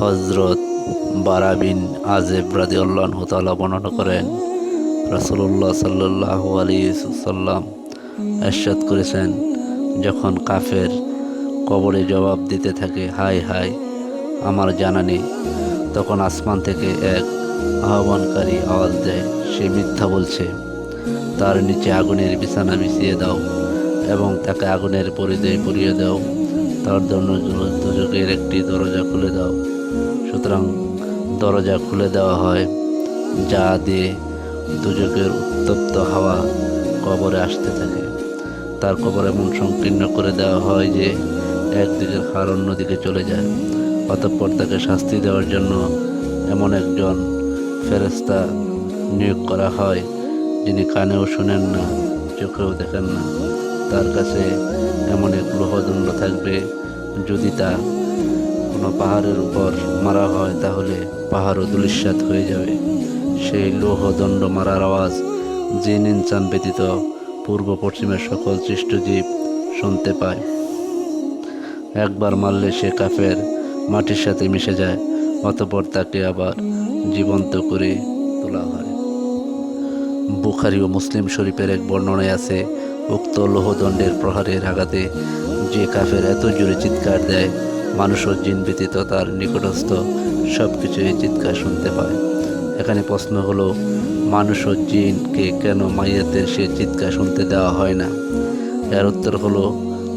হজরত বারা বিন আজেব রাদি আল্লাহ তালা বর্ণনা করেন রাসুল্লাহ সাল্লাহ আলী সাল্লাম এরশাদ করেছেন, যখন কাফের কবরে জবাব দিতে থাকে হাই হাই আমার জানা নেই। তখন আসমান থেকে এক আহ্বানকারী আওয়াজ দেয়, সে মিথ্যা বলছে, তার নিচে আগুনের বিছানা বিছিয়ে দাও এবং তাকে আগুনের পরিধেয় পরিয়ে দাও। তার জন্য দুযোগের একটি দরজা খুলে দাও। সুতরাং দরজা খুলে দেওয়া হয়, যা দিয়ে দুযোগের উত্তপ্ত হাওয়া কবরে আসতে থাকে। তার কবর এমন সংকীর্ণ করে দেওয়া হয় যে একদিকের হার অন্যদিকে চলে যায়। অতঃপর তাকে শাস্তি দেওয়ার জন্য এমন একজন ফেরেস্তা নিয়োগ করা হয়, যিনি কানেও শোনেন না, চোখেও দেখেন না। তার কাছে এমন এক লোহদণ্ড থাকবে যদি তা কোনো পাহাড়ের উপর মারা হয়, তাহলে পাহাড়ও দুলিশ্বাত হয়ে যাবে। সেই লৌহদণ্ড মারার আওয়াজ জিন ইনসান ব্যতীত পূর্ব পশ্চিমের সকল সৃষ্টজীব শুনতে পায়। একবার মারলে সে কাফের মাটির সাথে মিশে যায়, অতপর তাকে আবার জীবন্ত করে তোলা হয়। বুখারি ও মুসলিম শরীফের এক বর্ণনায় আছে উক্ত লোহদণ্ডের প্রহারের আঘাতে যে কাফের এত জোরে চিৎকার দেয়, মানুষ ও জিন ব্যতীত তার নিকটস্থ সব কিছুই চিৎকার শুনতে পায়। এখানে প্রশ্ন হলো, মানুষ ও জিনকে কেন মাইয়াদের সে চিৎকার শুনতে দেওয়া হয় না? এর উত্তর হলো,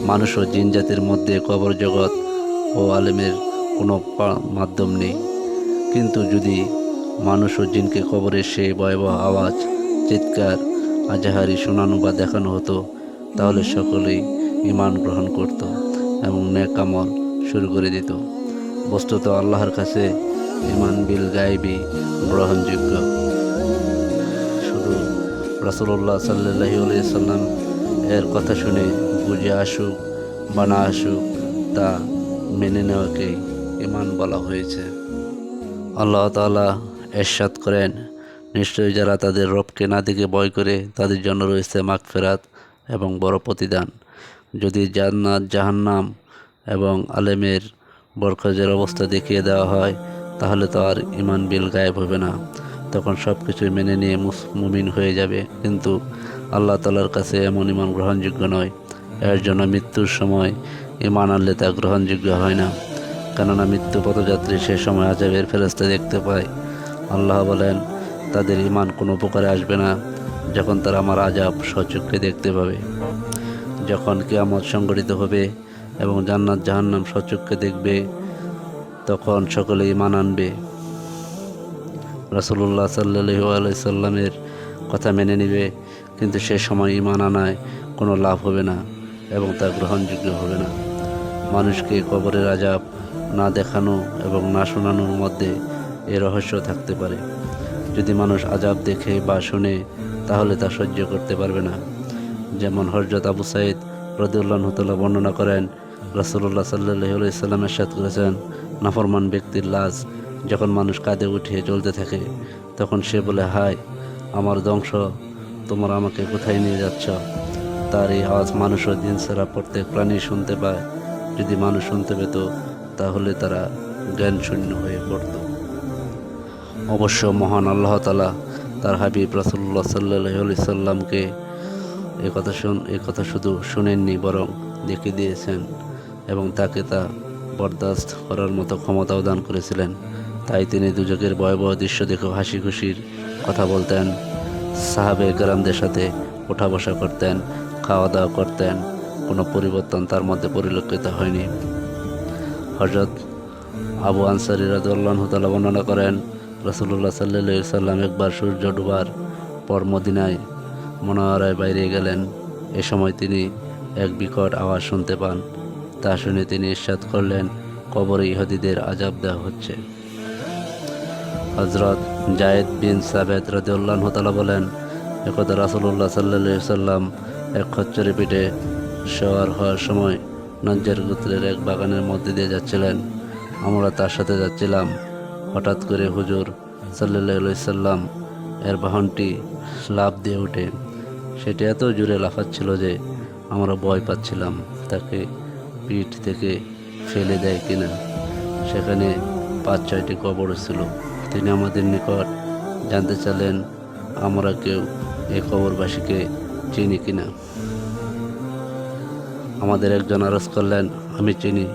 মানুষ ও জিন জাতির মধ্যে কবর জগৎ ও আলেমের কোনো মাধ্যম নেই। কিন্তু যদি মানুষ ও জিনকে কবরের সেই ভয়াবহ আওয়াজ, চিৎকার আজাহারি শোনানো বা দেখানো হতো, তাহলে সকলেই ইমান গ্রহণ করত এবং নেকামল শুরু করে দিত। বস্তুত আল্লাহর কাছে ইমান বিল গায়েবি গ্রহণযোগ্য। শুধু রাসুল্লাহ সাল্লাহ সাল্লাম এর কথা শুনে বুঝে আসুক বা না আসুক, তা মেনে নেওয়াকেই ইমান বলা হয়েছে। আল্লাহ তাআলা এরশাদ করেন নিশ্চয়ই যারা তাদের রবকে না দেখে ভয় করে, তাদের জন্য রয়েছে মাগফেরাত এবং বড় প্রতিদান। যদি জান্নাত, জাহান্নাম এবং আলেমের বরখজের অবস্থা দেখিয়ে দেওয়া হয়, তাহলে তো আর ইমান বিল গায়েব হবে না। তখন সব কিছুই মেনে নিয়ে মুমিন হয়ে যাবে। কিন্তু আল্লাহ তালার কাছে এমন ইমান গ্রহণযোগ্য নয়। এর জন্য মৃত্যুর সময় ইমান আনলে তা গ্রহণযোগ্য হয় না। কেননা মৃত্যু পথযাত্রী সে সময় আজাবের ফেরস্তা দেখতে পায়। আল্লাহ বলেন তাদের ইমান কোনো উপকারে আসবে না যখন তারা আমার আজাব সচক্ষে দেখতে পাবে। যখন কিয়ামত সংগঠিত হবে এবং জান্নাত জাহান্নাম সচক্ষে দেখবে, তখন সকলে ইমান আনবে। রাসুল্লাহ সাল্লু আলাইসাল্লামের কথা মেনে নেবে, কিন্তু সে সময় ইমান আনায় কোনো লাভ হবে না এবং তা গ্রহণযোগ্য হবে না। মানুষকে কবরের আজাব না দেখানো এবং না শোনানোর মধ্যে এ রহস্য থাকতে পারে। যদি মানুষ আজাব দেখে বা শুনে, তাহলে তা সহ্য করতে পারবে না। যেমন হজরত আবু সাইদ রদুল্লাহ হতল্লাহ বর্ণনা করেন রাসুল্লাহ সাল্লাহ ইসলাম এরশাদ করেছেন, নাফরমান ব্যক্তির লাশ যখন মানুষ কাঁধে উঠিয়ে চলতে থাকে, তখন সে বলে, হায়, আমার ধ্বংস, তোমরা আমাকে কোথায় নিয়ে যাচ্ছ? তার এই আওয়াজ মানুষ ও দিন ছাড়া প্রত্যেক প্রাণী শুনতে পায়। যদি মানুষ শুনতে পেত, তাহলে তারা জ্ঞান শূন্য হয়ে পড়ত। অবশ্য মহান আল্লাহ তালা তার হাবিব রাসুল্লাহ সাল্লাহ সাল্লামকে এ কথা শুন, এ কথা শুধু শুনেননি, বরং দেখে দিয়েছেন এবং তাকে তা বরদাস্ত করার মতো ক্ষমতাও দান করেছিলেন। তাই তিনি দুজকের ভয়াবহ দৃশ্য দেখে হাসি খুশির কথা বলতেন সাহাবে গ্রামদের সাথে ওঠা বসা করতেন খাওয়া দাওয়া করতেন, কোনো পরিবর্তন তার মধ্যে পরিলক্ষিত হয়নি। হজরত আবু আনসারি রাজুল্লাহ তালা বর্ণনা করেন রসুল্লাহ সাল্লাহ সাল্লাম একবার সূর্য ডুবার পর মদিনায় মনোয়ারায় বাইরে গেলেন। এ সময় তিনি এক বিকট আওয়াজ শুনতে পান। তা শুনে তিনি ইস্বাদ করলেন, কবরে ইহুদিদের আজাব দেওয়া হচ্ছে। হজরত জায়েদ বিন সাবেদ রদিউল্লাহ তালা বলেন, একদা রাসুল্লাহ সাল্লাহ সাল্লাম এক খচ্চরে পিঠে শোয়ার হওয়ার সময় নজ্জার গোত্রের এক বাগানের মধ্যে দিয়ে যাচ্ছিলেন। আমরা তার সাথে যাচ্ছিলাম। হঠাৎ করে হুজুর সাল্লাহ সাল্লাম এর বাহনটি লাফ দিয়ে ওঠে সেটি এত জোরে লাফাচ্ছিল যে আমরা ভয় পাচ্ছিলাম, তাকে পিঠ থেকে ফেলে দেয় কিনা। সেখানে পাঁচ, ছয়টি কবর ছিল। তিনি আমাদের নিকট জানতে চাইলেন, আমরা কেউ এই কবরবাসীকে চিনি কিনা? আমাদের একজন আরজ করলেন, আমি চিনি।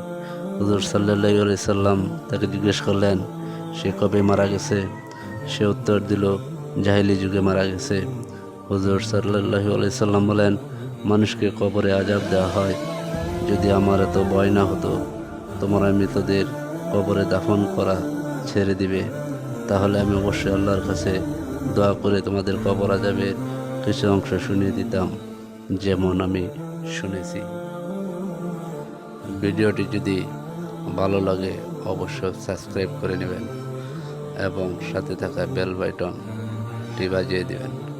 হুজুর সাল্লাহ সাল্লাম তাকে জিজ্ঞেস করলেন সে কবে মারা গেছে? সে উত্তর দিল, জাহিলি যুগে মারা গেছে। হুজুর সাল্লাহ সাল্লাম বলেন, মানুষকে কবরে আজাব দেওয়া হয়। যদি আমার এত ভয় না হতো, তোমরা মৃতদের কবরে দাফন করা ছেড়ে দিবে। তাহলে আমি অবশ্যই আল্লাহর কাছে দোয়া করে তোমাদের কবর আজাবের কিছু অংশ শুনিয়ে দিতাম, যেমন আমি শুনেছি। ভিডিওটি যদি ভালো লাগে, অবশ্যই সাবস্ক্রাইব করে নেবেন। এবং সাথে থাকা বেল বাটনটি বাজিয়ে দেবেন।